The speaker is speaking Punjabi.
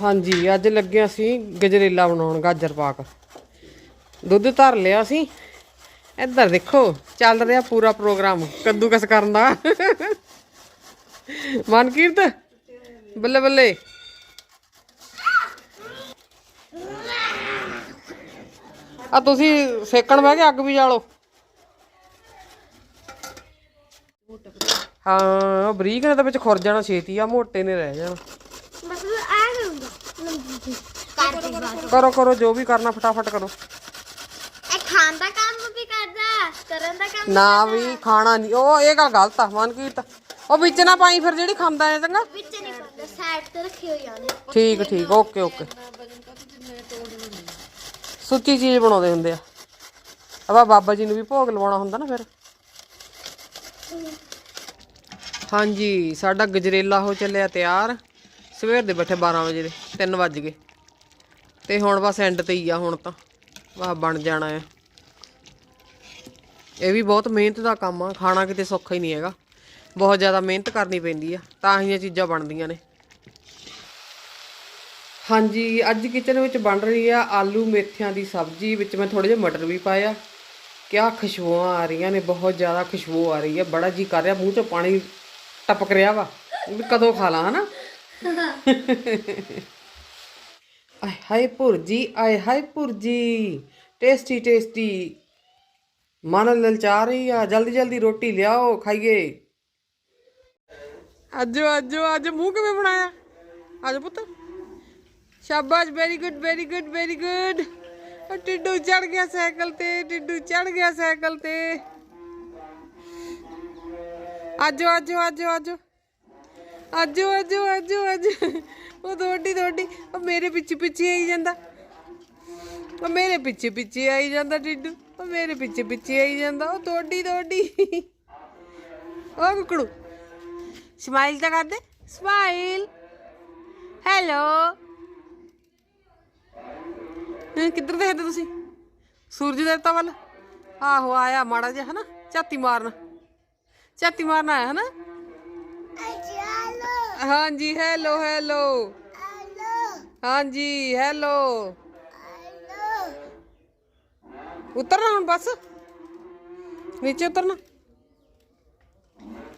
ਹਾਂਜੀ, ਅੱਜ ਲੱਗੇ ਅਸੀਂ ਗਜਰੇਲਾ ਬਣਾਉਣ, ਗਾਜਰ ਪਾਕ ਦੁੱਧ ਧਰ ਲਿਆ ਸੀ। ਇੱਧਰ ਦੇਖੋ, ਚੱਲ ਰਿਹਾ ਪੂਰਾ ਪ੍ਰੋਗਰਾਮ, ਕੱਦੂਕਸ ਕਰਨ ਦਾ। ਮਨਕੀਰਤ, ਬੱਲੇ ਬੱਲੇ। ਆ ਤੁਸੀਂ ਸੇਕਣ ਬਹਿ ਕੇ ਅੱਗ ਵੀ ਜਾਲੋ ਹਾਂ, ਬਰੀਕ ਨੇ ਤਾਂ ਵਿੱਚ ਖੁਰ ਜਾਣਾ, ਛੇਤੀ ਆ, ਮੋਟੇ ਨੇ ਰਹਿ ਜਾਣਾ। ਕਰ ਦੇ ਕਰੋ ਕਰੋ ਜੋ ਵੀ ਕਰਨਾ ਫਟਾਫਟ ਕਰੋ। ਇਹ ਖਾਣ ਦਾ ਕੰਮ ਵੀ ਕਰਦਾ ਕਰਨ ਦਾ ਕੰਮ ਨਾ ਵੀ ਖਾਣਾ ਨਹੀਂ ਉਹ ਇਹ ਗੱਲ ਗਲਤ ਆ ਮਨਕੀਰਤ। ਉਹ ਵਿੱਚ ਨਾ ਪਾਈ ਫਿਰ ਜਿਹੜੀ ਖਾਂਦਾ ਹੈ ਚੰਗਾ? ਵਿੱਚ ਨਹੀਂ ਪਾਉਂਦਾ ਸਾਈਡ ਤੇ ਰੱਖੇ ਹੋਏ ਆਨੇ ਠੀਕ ਠੀਕ ਓਕੇ ਓਕੇ। ਸੁੱਚੀ ਚੀਜ਼ ਬਣਾਉਂਦੇ ਹੁੰਦੇ ਆ। ਅਬਾ ਬਾਬਾ ਜੀ ਨੂੰ ਵੀ ਭੋਗ ਲਵਾਉਣਾ ਹੁੰਦਾ ਨਾ ਫਿਰ। ਹਾਂਜੀ ਸਾਡਾ ਗਜਰੇਲਾ ਹੋ ਚੱਲਿਆ ਤਿਆਰ। ਸਵੇਰ ਦੇ ਬੈਠੇ 12 ਵਜੇ ਦੇ 3 ਵੱਜ ਗਏ। ਤੇ ਹੁਣ ਬਸ ਐਂਡ ਤੇ ਹੀ ਆ ਹੁਣ ਤਾਂ, ਵਾਹ ਬਣ ਜਾਣਾ ਆ। ਇਹ ਵੀ ਬਹੁਤ ਮਿਹਨਤ ਦਾ ਕੰਮ ਆ, ਖਾਣਾ ਕਿਤੇ ਸੌਖਾ ਹੀ ਨਹੀਂ ਹੈਗਾ। ਬਹੁਤ ਜ਼ਿਆਦਾ ਮਿਹਨਤ ਕਰਨੀ ਪੈਂਦੀ ਆ, ਤਾਂ ਹੀ ਇਹ ਚੀਜ਼ਾਂ ਬਣਦੀਆਂ ਨੇ। ਹਾਂਜੀ, ਅੱਜ ਕਿਚਨ ਵਿੱਚ ਬਣ ਰਹੀ ਆ ਆਲੂ ਮੇਥਿਆਂ ਦੀ ਸਬਜ਼ੀ, ਵਿੱਚ ਮੈਂ ਥੋੜੇ ਜਿਹਾ ਮਟਰ ਵੀ ਪਾਇਆ। ਕਿਆ ਖੁਸ਼ਬੂਆਂ ਆ ਰਹੀਆਂ ਨੇ, ਬਹੁਤ ਜ਼ਿਆਦਾ ਖੁਸ਼ਬੂ ਆ ਰਹੀ ਹੈ ਬੜਾ ਜੀ ਕਰ ਰਿਹਾ, ਮੂੰਹ ਚੋਂ ਪਾਣੀ ਟਪਕ ਰਿਹਾ ਵਾ ਕਦੋਂ ਖਾ ਲਾਂ, ਹਨਾ? आय हाय पुरजी आय हाय पुरजी टेस्टी टेस्टी मन लल चाह रही है। जल्दी जल्दी रोटी लियाओ खाइए। अज अज अज मुँह किमें बनाया? आज पुत्र शाबाश very good very good very good Tiddu चढ़ गया साइकिल ते, टिड्डू चढ़ गया साइकिल ते। आज आज आज आज। ਆਜੋ ਆਜੋ ਆਜੋ ਆਜੋ। ਉਹ ਦੋਡੀ ਦੋਡੀ ਉਹ ਮੇਰੇ ਪਿੱਛੇ ਪਿੱਛੇ ਆਈ ਜਾਂਦਾ। ਉਹ ਮੇਰੇ ਪਿੱਛੇ ਪਿੱਛੇ ਆਈ ਜਾਂਦਾ ਟਿੱਡੂ ਉਹ ਮੇਰੇ ਪਿੱਛੇ ਪਿੱਛੇ ਆਈ ਜਾਂਦਾ। ਉਹ ਦੋਡੀ ਦੋਡੀ ਉਹ ਕੁਕੜੂ। ਸਮਾਈਲ ਤਾਂ ਕਰਦੇ ਸਮਾਈਲ। ਹੈਲੋ। ਕਿੱਧਰ ਦੇਖਦੇ ਤੁਸੀਂ? ਸੂਰਜ ਦੇਵਤਾ ਵੱਲ। ਆਹੋ, ਆਇਆ ਮਾੜਾ ਜਿਹਾ, ਹਨਾ? ਝਾਤੀ ਮਾਰਨ। ਝਾਤੀ ਮਾਰਨ ਆਇਆ, ਹਨਾ? ਹਾਂਜੀ ਹੈਲੋ ਹੈਲੋ ਹਾਂਜੀ ਹੈਲੋ ਉਤਰਨਾ ਹੁਣ ਬਸ? ਨੀਚੇ ਉਤਰਨਾ?